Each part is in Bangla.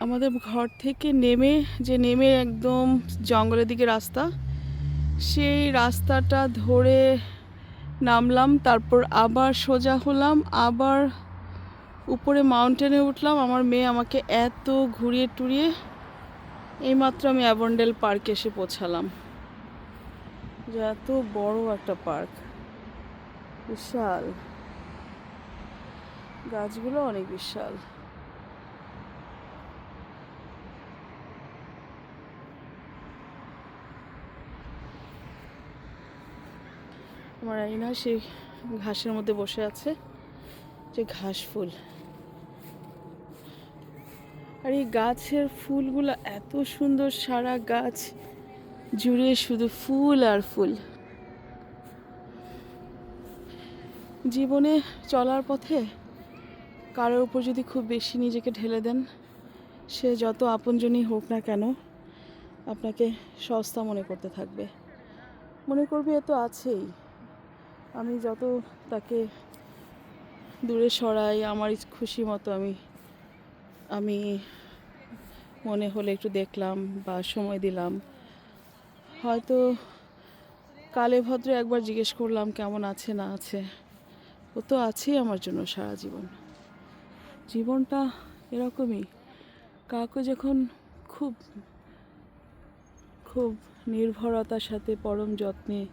আমাদের ঘর থেকে নেমে, যে নেমে একদম জঙ্গলের দিকে রাস্তা, সেই রাস্তাটা ধরে নামলাম, তারপর আবার সোজা হলাম, আবার উপরে মাউন্টেনে উঠলাম। আমার মেয়ে আমাকে এত ঘুরিয়ে টুরিয়ে এইমাত্র আমি অ্যাভন্ডেল পার্কে এসে পৌঁছালাম। যে এত বড় একটা পার্ক। বিশাল। গাছগুলো অনেক বিশাল। আমার আইনা সেই ঘাসের মধ্যে বসে আছে, যে ঘাস ফুল। আর এই গাছের ফুলগুলো এত সুন্দর, সারা গাছ জুড়ে শুধু ফুল আর ফুল। জীবনে চলার পথে কারোর উপর যদি খুব বেশি নিজেকে ঢেলে দেন, সে যত আপনজনই হোক না কেন আপনাকে সস্তা মনে করতে থাকবে। মনে করবে এ তো আছেই। আমি যত তাকে দূরে সরাই, আমার খুশি মতো আমি আমি মনে হলে একটু দেখলাম বা সময় দিলাম। হয়তো কালে ভদ্রে একবার জিজ্ঞেস করলাম, কেমন আছে, না আছে? ও তো আছেই আমার জন্য সারা জীবন। জীবনটা এরকমই। কাউকে যখন খুব খুব নির্ভরতার সাথে, পরম যত্নে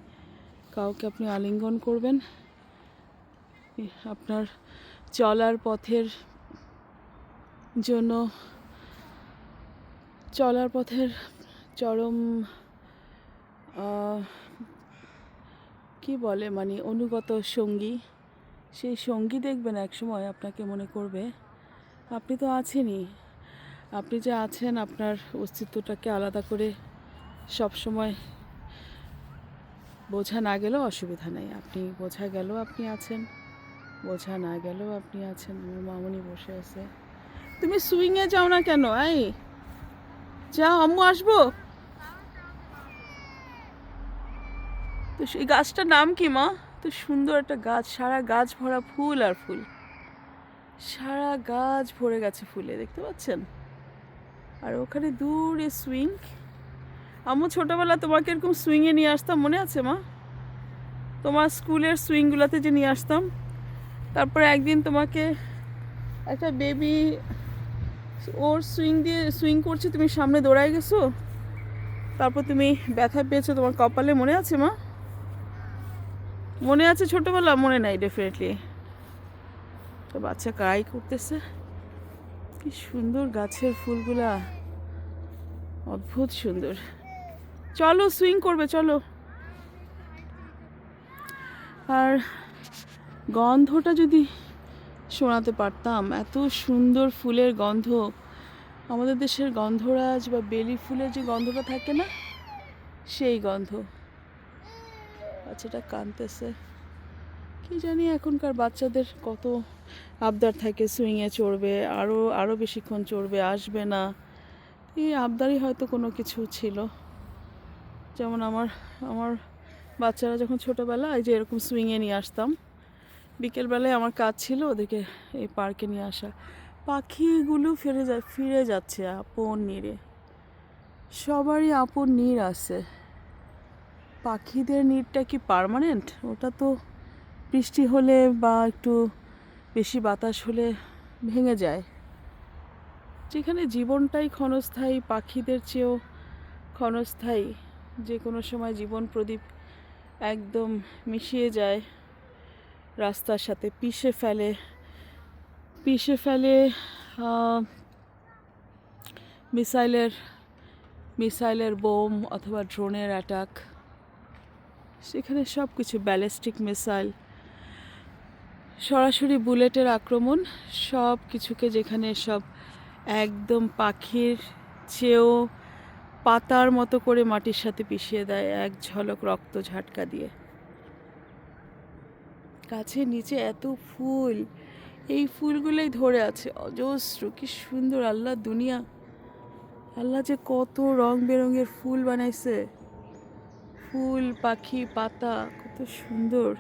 কাউকে আপনি আলিঙ্গন করবেন আপনার চলার পথের জন্য, চলার পথের চরম কি বলে মানে অনুগত সঙ্গী, সেই সঙ্গী দেখবেন একসময় আপনাকে মনে করবে, আপনি তো আছেনই, আপনি যে আছেন আপনার অস্তিত্বটাকে আলাদা করে সব সময় বোঝা না গেলেও অসুবিধা নেই। আপনি বোঝা গেলেও আপনি আছেন, বোঝা না গেলেও আপনি আছেন। আমার মামনি বসে আছে। তুমি সুইংয়ে যাও না কেন, এই? যাও, আম্মু আসব? তো সেই গাছটার নাম কি, মা? তো সুন্দর একটা গাছ, সারা গাছ ভরা ফুল আর ফুল। সারা গাছ ভরে গেছে ফুলে, দেখতে পাচ্ছেন? আর ওখানে দূরে সুইং আম্মু, ছোটোবেলা তোমাকে এরকম সুইংয়ে নিয়ে আসতাম, মনে আছে মা? তোমার স্কুলের সুইংগুলোতে যে নিয়ে আসতাম, তারপরে একদিন তোমাকে একটা বেবি ওর সুইং দিয়ে সুইং করছে, তুমি সামনে দৌড়ায় গেছো, তারপর তুমি ব্যথা পেয়েছ তোমার কপালে, মনে আছে মা? মনে আছে ছোটোবেলা? মনে নাই ডেফিনেটলি তো বাচ্চা কাই করতেছে। কি সুন্দর গাছের ফুলগুলা। অদ্ভুত সুন্দর। চলো সুইং করবে, চলো। আর গন্ধটা যদি শোনাতে পারতাম, এত সুন্দর ফুলের গন্ধ। আমাদের দেশের গন্ধরাজ বা বেলি ফুলের যে গন্ধটা থাকে না, সেই গন্ধ। বাচ্চাটা কাঁদতেছে কি জানি এখনকার বাচ্চাদের কত আবদার থাকে সুইংয়ে চড়বে আরও আরও বেশিক্ষণ চড়বে, আসবে না। এই আবদারই হয়তো কোনো কিছু ছিল। যেমন আমার আমার বাচ্চারা যখন ছোটোবেলা এই যে এরকম সুইংয়ে নিয়ে আসতাম, বিকেলবেলায় আমার কাজ ছিল ওদেরকে এই পার্কে নিয়ে আসা। পাখিগুলো ফিরে যা, ফিরে যাচ্ছে আপন নীড়ে। সবারই আপন নীড় আছে। পাখিদের নীড়টা কি পার্মানেন্ট ওটা তো বৃষ্টি হলে বা একটু বেশি বাতাস হলে ভেঙে যায়। যেখানে জীবনটাই ক্ষণস্থায়ী, পাখিদের চেয়েও ক্ষণস্থায়ী। যে কোনো সময় জীবন প্রদীপ একদম মিশিয়ে যায়, রাস্তার সাথে পিষে ফেলে পিষে ফেলে মিসাইলের মিসাইলের বোম অথবা ড্রোনের অ্যাটাক। সেখানে সব কিছু ব্যালিস্টিক মিসাইল। সরাসরি বুলেটের আক্রমণ সব কিছুকে যেখানে সব একদম পাখির চেয়েও পাতার মতো করে মাটির সাথে পিষিয়ে দেয় এক ঝলক রক্ত ঝাটকা দিয়ে। গাছের নিচে এত ফুল, এই ফুলগুলোই ধরে আছে। অজস্র, কি সুন্দর, আল্লাহ দুনিয়া। আল্লাহ যে কত রং বেরঙের ফুল বানাইছে। ফুল, পাখি, পাতা, কত সুন্দর।